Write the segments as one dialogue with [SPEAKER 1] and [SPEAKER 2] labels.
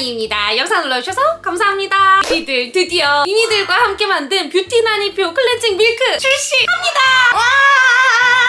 [SPEAKER 1] 뷰티나니입니다. 영상 눌러주셔서 감사합니다. 니들 드디어 미니들과 함께 만든 뷰티 나니표 클렌징 밀크 출시합니다. 와!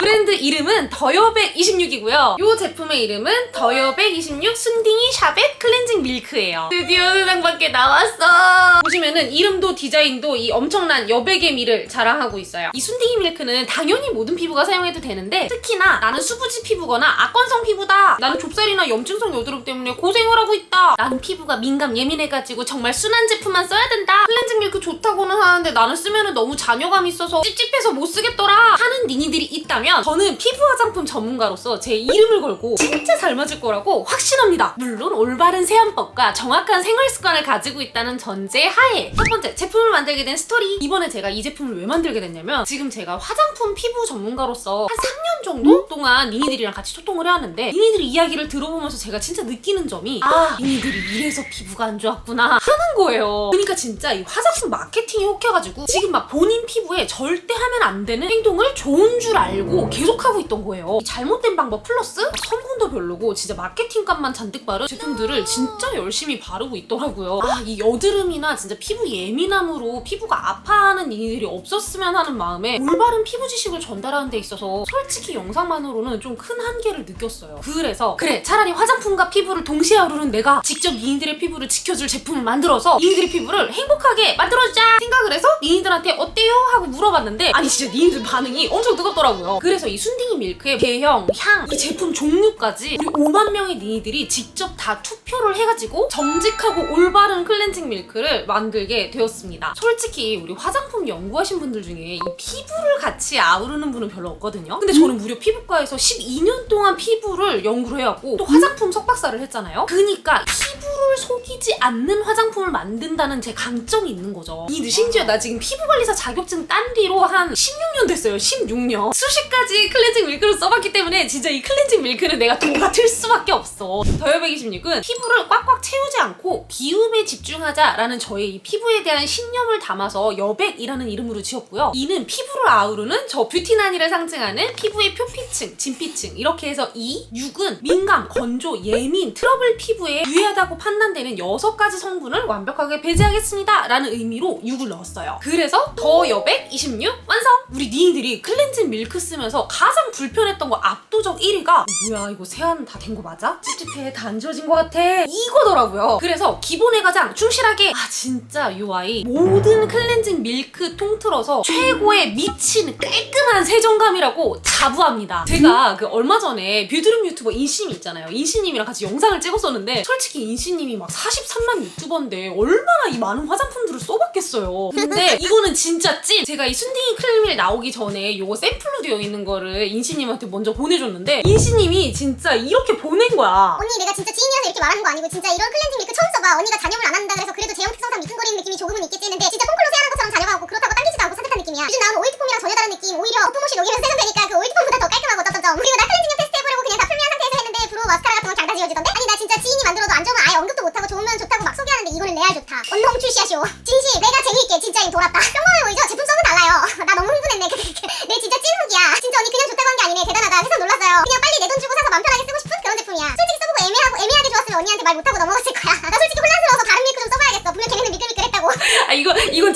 [SPEAKER 1] 브랜드 이름은 더여백 26이고요. 이 제품의 이름은 더여백 26 순딩이 샤벳 클렌징 밀크예요. 드디어 세상 밖에 나왔어. 보시면은 이름도 디자인도 이 엄청난 여백의 미를 자랑하고 있어요. 이 순딩이 밀크는 당연히 모든 피부가 사용해도 되는데 특히나 나는 수부지 피부거나 악건성 피부다. 나는 좁쌀이나 염증성 여드름 때문에 고생을 하고 있다. 나는 피부가 민감 예민해가지고 정말 순한 제품만 써야 된다. 클렌징 밀크 좋다고는 하는데 나는 쓰면은 너무 잔여감 있어서 찝찝해서 못 쓰겠더라 하는 니니들이 있다면 저는 피부 화장품 전문가로서 제 이름을 걸고 진짜 잘 맞을 거라고 확신합니다. 물론 올바른 세안법과 정확한 생활 습관을 가지고 있다는 전제 하에 첫 번째 제품을 만들게 된 스토리 이번에 제가 이 제품을 왜 만들게 됐냐면 지금 제가 화장품 피부 전문가로서 한 3년 정도 동안 니니들이랑 같이 소통을 해왔는데 니니들이 이야기를 들어보면서 제가 진짜 느끼는 점이 아 니니들이 이래서 피부가 안 좋았구나 하는 거예요. 그러니까 진짜 이 화장품 마케팅이 혹해가지고 지금 막 본인 피부에 절대 하면 안 되는 행동을 좋은 줄 알고 계속 하고 있던 거예요. 이 잘못된 방법 플러스 성분도 별로고 진짜 마케팅 값만 잔뜩 바른 제품들을 진짜 열심히 바르고 있더라고요. 아 이 여드름이나 진짜 피부 예민함으로 피부가 아파하는 일이 없었으면 하는 마음에 올바른 피부 지식을 전달하는 데 있어서 솔직히 영상만으로는 좀 큰 한계를 느꼈어요. 그래서 그래 차라리 화장품과 피부를 동시에 아우르는 내가 직접 니인들의 피부를 지켜줄 제품을 만들어서 니인들의 피부를 행복하게 만들어주자 생각을 해서 니인들한테 어때요? 하고 물어봤는데 아니 진짜 니인들 반응이 엄청 뜨겁더라고요. 그래서 이 순딩이 밀크의 배형, 향, 이 제품 종류까지 우리 5만 명의 니인들이 직접 다 투표를 해가지고 정직하고 올바른 클렌징 밀크를 만들게 되었습니다. 솔직히 우리 화장품 연구하신 분들 중에 이 피부를 같이 아우르는 분은 별로 없거든요. 근데 저는 무려 피부과에서 12년 동안 피부를 연구를 해왔고 또 화장품 석박사를 했잖아요. 그니까 피부를 속이지 않는 화장품을 만든다는 제 강점이 있는 거죠. 이 심지어 나 지금 피부관리사 자격증 딴 뒤로 한 16년 됐어요. 16년. 수십 가지 클렌징 밀크를 써봤기 때문에 진짜 이 클렌징 밀크는 내가 도가 될 수밖에 없어. 더여백 26은 피부를 꽉꽉 채우지 않고 비움에 집중하자라는 저의 이 피부에 대한 신념을 담아서 여백이라는 이름으로 지었고요. 이는 피부를 아우르는 저 뷰티난이를 상징하는 피부의 표피층, 진피층 이렇게 해서 이 6은 민감, 건조, 예민, 트러블 피부에 유해하다고 판단 되는 6가지 성분을 완벽하게 배제하겠습니다 라는 의미로 6을 넣었어요. 그래서 더 여백 26 완성! 우리 니들이 클렌징 밀크 쓰면서 가장 불편했던 거 압도적 1위가 뭐야 이거 세안 다 된 거 맞아? 찝찝해 다 안 지워진 것 같아 이거더라고요. 그래서 기본에 가장 충실하게 아 진짜 이 아이 모든 클렌징 밀크 통틀어서 최고의 미친 깔끔한 세정감이라고 자부합니다. 제가 그 얼마 전에 뷰드룸 유튜버 인신님 있잖아요. 인신님이랑 같이 영상을 찍었었는데 솔직히 인신님이 막 43만 유튜버인데 얼마나 이 많은 화장품들을 써봤겠어요. 근데 이거는 진짜 찐! 제가 이 순딩이 클밀 나오기 전에 이거 샘플로 되어 있는 거를 인신님한테 먼저 보내줬는데 인신님이 진짜 이렇게 보낸 거야.
[SPEAKER 2] 언니 내가 진짜 지인이어서 이렇게 말하는 거 아니고 진짜 이런 클렌징 밀크 처음 써봐 언니가 잔여물 안 한다 그래서 그래도 제형 특성상 미끈거리는 느낌이 조금은 있겠지 했는데 진짜 폼클로 세안한 것처럼 잔여가 없고 그렇다고 당기지도 않고 산뜻한 느낌이야 요즘 나오는 오일트 폼이랑 전혀 다른 느낌 오히려 거품옷이 녹이면서 세정되니까 언농 출시하쇼 진심 내가 재미있게 진짜인 돌았다. 평범해 보이죠? 제품 써은 달라요. 나 너무 흥분했네. 내 진짜 찐 후기야. 진짜 언니 그냥 좋다고 한 게 아니네. 대단하다. 세상 놀랐어요. 그냥 빨리 내 돈 주고 사서 맘 편하게 쓰고 싶은 그런 제품이야. 솔직히 써보고 애매하고 애매하게 좋았으면 언니한테 말 못하고 넘어갔을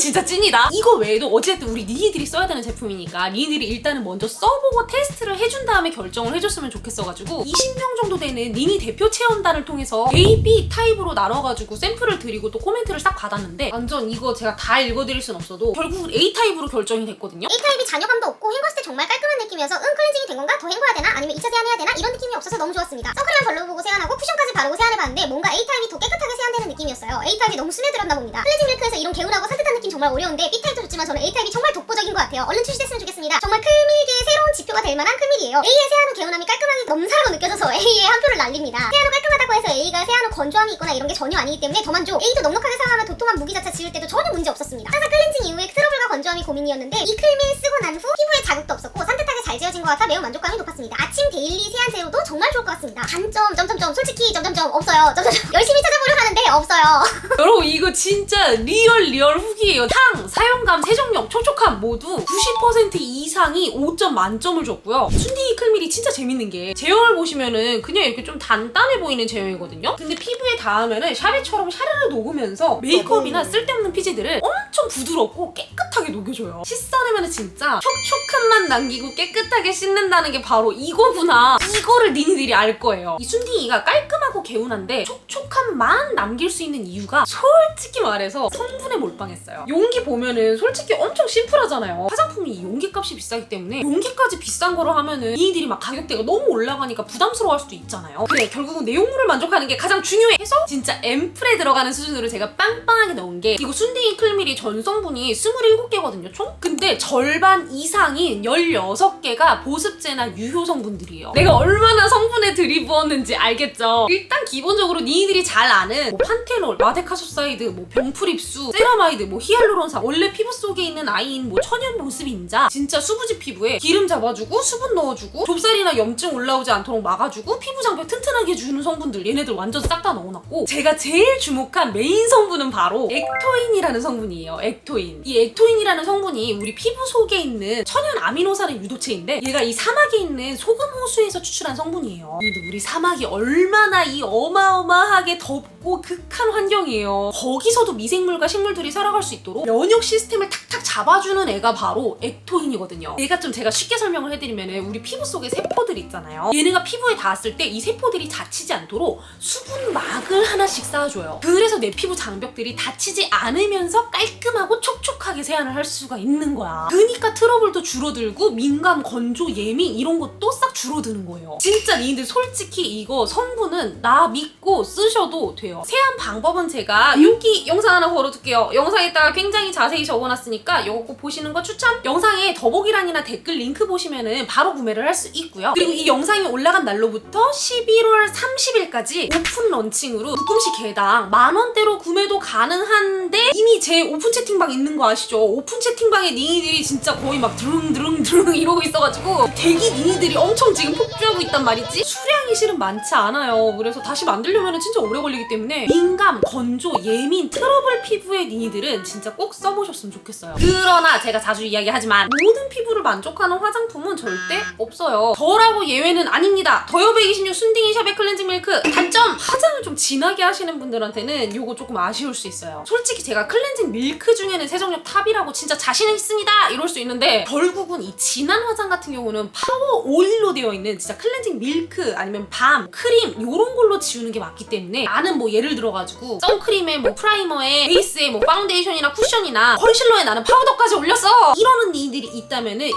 [SPEAKER 1] 진짜 찐이다. 이거 외에도 어쨌든 우리 니들이 써야 되는 제품이니까 니들이 일단은 먼저 써보고 테스트를 해준 다음에 결정을 해줬으면 좋겠어가지고 20명 정도 되는 니니 대표 체험단을 통해서 A, B 타입으로 나눠가지고 샘플을 드리고 또 코멘트를 싹 받았는데 완전 이거 제가 다 읽어드릴 순 없어도 결국 A 타입으로 결정이 됐거든요.
[SPEAKER 2] A타입이 잔여감도 없고 헹궜을 때 정말 깔끔한 느낌이어서 응 클렌징이 된 건가? 더 헹궈야 되나? 아니면 2차 세안해야 되나? 이런 느낌이 없어서 너무 좋았습니다. 선크림만 걸러보고 세안하고 쿠션까지 바르고 세안해봤는데 뭔가 A타입이 더 깨끗하게 세안되는 느낌이었어요. A타입이 너무 스며들었나 봅니다. 클렌징 밀크에서 이런 개운하고 산뜻한 느낌 정말 어려운데 B타입도 좋지만 저는 A타입이 정말 독보적인 것 같아요. 얼른 출시됐으면 좋겠습니다. 정말 클밀계의 새로운 지표가 될 만한 클밀이에요. A의 세안 후 개운함이 깔끔하게 넘사로 느껴져서 A에 한 표를 날립니다. 세안 후 깔끔하다고 해서 A가 세안 후 건조함이 있거나 이런 게 전혀 아니기 때문에 더 만족. A도 넉넉하게 사용하면 도톰한 무기자차 지울 때도 전혀 문제 없었습니다. 항상 클렌징 이후에 트러블과 건조함이 고민이었는데 이 클밀 쓰고 난 후 피부에 자극도 없었고 잘 지워진 것 같아 매우 만족감이 높았습니다. 아침 데일리 세안 제로도 정말 좋을 것 같습니다. 단점 점점점 솔직히 점점점 없어요. 점점점 열심히 찾아보려 하는데 없어요.
[SPEAKER 1] 여러분 이거 진짜 리얼 리얼 후기예요. 향, 사용감, 세정력, 촉촉함 모두 90% 이상이 5점 만점을 줬고요. 순딩이 클밀이 진짜 재밌는 게 제형을 보시면은 그냥 이렇게 좀 단단해 보이는 제형이거든요. 근데 피부에 닿으면은 샤베처럼 샤르르 녹으면서 메이크업이나 쓸데없는 피지들을 엄청 부드럽고 깨끗 하게 녹여줘요. 씻어내면 진짜 촉촉한 맛 남기고 깨끗하게 씻는다는 게 바로 이거구나. 이거를 니니들이 알 거예요. 이 순딩이가 깔끔하고 개운한데 촉촉한 맛 남길 수 있는 이유가 솔직히 말해서 성분에 몰빵했어요. 용기 보면은 솔직히 엄청 심플하잖아요. 품이 용기 값이 비싸기 때문에 용기까지 비싼 거로 하면은 니들이 막 가격대가 너무 올라가니까 부담스러워할 수도 있잖아요. 그래 결국은 내용물을 만족하는 게 가장 중요해 해서 진짜 앰플에 들어가는 수준으로 제가 빵빵하게 넣은 게 이거 순딩이 클밀이 전성분이 27개거든요 총? 근데 절반 이상인 16개가 보습제나 유효 성분들이에요. 내가 얼마나 성분에 들이부었는지 알겠죠? 일단 기본적으로 니들이 잘 아는 뭐 판테놀, 마데카소사이드, 뭐 병풀 입수, 세라마이드, 뭐 히알루론산 원래 피부 속에 있는 아이인 뭐 천연 보습 인자 진짜 수부지 피부에 기름 잡아주고 수분 넣어주고 좁쌀이나 염증 올라오지 않도록 막아주고 피부 장벽 튼튼하게 해주는 성분들 얘네들 완전 싹 다 넣어놨고 제가 제일 주목한 메인 성분은 바로 액토인이라는 성분이에요 액토인. 이 액토인이라는 성분이 우리 피부 속에 있는 천연 아미노산의 유도체인데 얘가 이 사막에 있는 소금 호수에서 추출한 성분이에요. 근데 우리 사막이 얼마나 이 어마어마하게 덥고 극한 환경이에요. 거기서도 미생물과 식물들이 살아갈 수 있도록 면역 시스템을 탁탁 잡아주는 애가 바로 액토인이거든요. 얘가 좀 제가 쉽게 설명을 해드리면 우리 피부 속에 세포들 있잖아요. 얘네가 피부에 닿았을 때 이 세포들이 다치지 않도록 수분막을 하나씩 쌓아줘요. 그래서 내 피부 장벽들이 다치지 않으면서 깔끔하고 촉촉하게 세안을 할 수가 있는 거야. 그니까 트러블도 줄어들고 민감, 건조, 예민 이런 것도 싹 줄어드는 거예요. 진짜 니들 솔직히 이거 성분은 나 믿고 쓰셔도 돼요. 세안 방법은 제가 여기 영상 하나 걸어둘게요. 영상에다가 굉장히 자세히 적어놨으니까 이거 꼭 보시는 거 추천 영상에 더보기란이나 댓글 링크 보시면은 바로 구매를 할 수 있고요. 그리고 이 영상이 올라간 날로부터 11월 30일까지 오픈 런칭으로 묶음시 개당 만 원대로 구매도 가능한데 이미 제 오픈 채팅방 있는 거 아시죠? 오픈 채팅방에 니니들이 진짜 거의 막 드릉드릉드릉 이러고 있어가지고 대기 니니들이 엄청 지금 폭주하고 있단 말이지? 수량이 실은 많지 않아요. 그래서 다시 만들려면 진짜 오래 걸리기 때문에 민감, 건조, 예민, 트러블 피부의 니니들은 진짜 꼭 써보셨으면 좋겠어요. 그러나 제가 자주 이야기 하지만 모든 피부를 만족하는 화장품은 절대 없어요. 저라고 예외는 아닙니다. 더여백 26 순딩이 샵의 클렌징 밀크. 단점 화장을 좀 진하게 하시는 분들한테는 이거 조금 아쉬울 수 있어요. 솔직히 제가 클렌징 밀크 중에는 세정력 탑이라고 진짜 자신 있습니다. 이럴 수 있는데 결국은 이 진한 화장 같은 경우는 파워 오일로 되어 있는 진짜 클렌징 밀크 아니면 밤 크림 이런 걸로 지우는 게 맞기 때문에 나는 뭐 예를 들어가지고 선크림에 뭐 프라이머에 베이스에 뭐 파운데이션이나 쿠션이나 컨실러에 나는 파우더까지 올렸어! 이러는 니들이 있다면은 이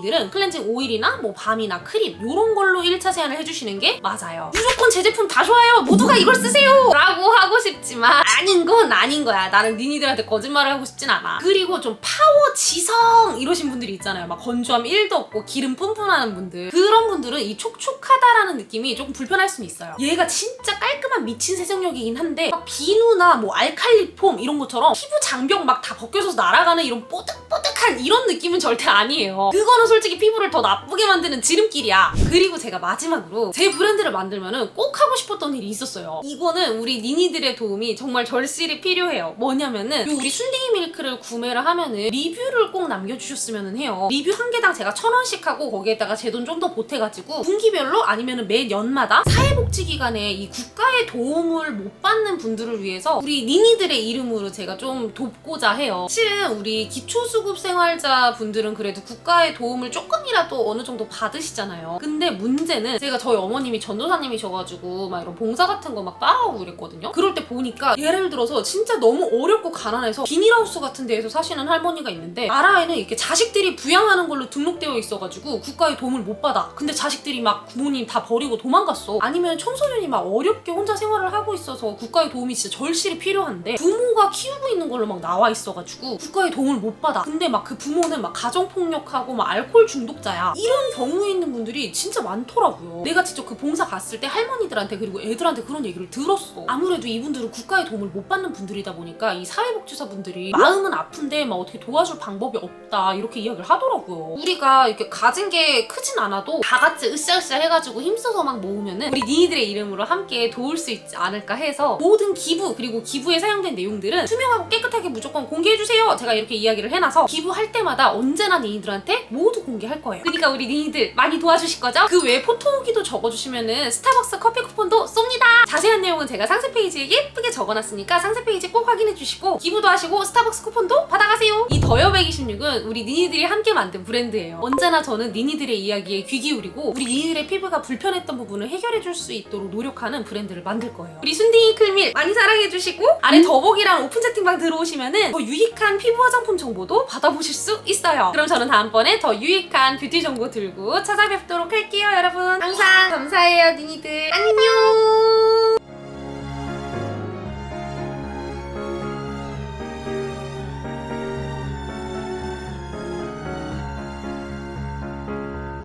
[SPEAKER 1] 니들은 클렌징 오일이나 뭐 밤이나 크림 이런 걸로 1차 세안을 해주시는 게 맞아요. 무조건 제 제품 다 좋아요. 모두가 이걸 쓰세요! 라고 하고 싶지만 아닌 건 아닌 거야. 나는 니니들한테 거짓말을 하고 싶진 않아. 그리고 좀 파워 지성 이러신 분들이 있잖아요. 막 건조함 1도 없고 기름 뿜뿜하는 분들. 그런 분들은 이 촉촉하다라는 느낌이 조금 불편할 수는 있어요. 얘가 진짜 깔끔한 미친 세정력이긴 한데 막 비누나 뭐 알칼리 폼 이런 것처럼 피부 장벽 막 다 벗겨져서 날아가는 이런 뽀득 뽀득한 이런 느낌은 절대 아니에요. 그거는 솔직히 피부를 더 나쁘게 만드는 지름길이야. 그리고 제가 마지막으로 제 브랜드를 만들면은 꼭 하고 싶었던 일이 있었어요. 이거는 우리 니니들의 도움이 정말 절실히 필요해요. 뭐냐면은 요 우리 순딩이 밀크를 구매를 하면은 리뷰를 꼭 남겨주셨으면 해요. 리뷰 한 개당 제가 천 원씩 하고 거기에다가 제 돈 좀 더 보태가지고 분기별로 아니면은 매년마다 사회복지기관에 이 국가의 도움을 못 받는 분들을 위해서 우리 니니들의 이름으로 제가 좀 돕고자 해요. 실은 우리 기초수급 생활자 분들은 그래도 국가의 도움을 조금이라도 어느 정도 받으시잖아요. 근데 문제는 제가 저희 어머님이 전도사님이셔가지고 막 이런 봉사 같은 거 막 따라오고 그랬거든요. 그럴 때 보니까 예를 들어서 진짜 너무 어렵고 가난해서 비닐하우스 같은 데에서 사시는 할머니가 있는데 나라에는 이렇게 자식들이 부양하는 걸로 등록되어 있어가지고 국가의 도움을 못 받아. 근데 자식들이 막 부모님 다 버리고 도망갔어. 아니면 청소년이 막 어렵게 혼자 생활을 하고 있어서 국가의 도움이 진짜 절실히 필요한데 부모가 키우고 있는 걸로 막 나와 있어가지고 국가의 도움을 못 받아. 근데 막막 그 부모는 막 가정폭력하고 막 알코올 중독자야. 이런 경우에 있는 분들이 진짜 많더라고요. 내가 직접 그 봉사 갔을 때 할머니들한테 그리고 애들한테 그런 얘기를 들었어. 아무래도 이분들은 국가의 도움을 못 받는 분들이다 보니까 이 사회복지사분들이 마음은 아픈데 막 어떻게 도와줄 방법이 없다 이렇게 이야기를 하더라고요. 우리가 이렇게 가진 게 크진 않아도 다 같이 으쌰으쌰 해가지고 힘써서 막 모으면은 우리 니들의 이름으로 함께 도울 수 있지 않을까 해서 모든 기부 그리고 기부에 사용된 내용들은 투명하고 깨끗하게 무조건 공개해주세요. 제가 이렇게 이야기를 해놔서 기부 할 때마다 언제나 니들한테 모두 공개할 거예요. 그러니까 우리 니들 많이 도와주실 거죠? 그 외에 포토기도 적어주시면은 스타벅스 커피 쿠폰도 쏩니다. 자세한 내용은 제가 상세 페이지에 예쁘게 적어놨으니까 상세 페이지 꼭 확인해 주시고 기부도 하시고 스타벅스 쿠폰도 받아가세요. 이 더여 126은 우리 니니들이 함께 만든 브랜드예요. 언제나 저는 니니들의 이야기에 귀 기울이고 우리 니니들의 피부가 불편했던 부분을 해결해 줄 수 있도록 노력하는 브랜드를 만들 거예요. 우리 순딩이 클밀 많이 사랑해 주시고 아래 더보기랑 오픈 채팅방 들어오시면은 더 유익한 피부 화장품 정보도 받아 보실 수 있어요. 그럼 저는 다음번에 더 유익한 뷰티 정보 들고 찾아뵙도록 할게요, 여러분. 항상 감사해요, 니니들. 안녕.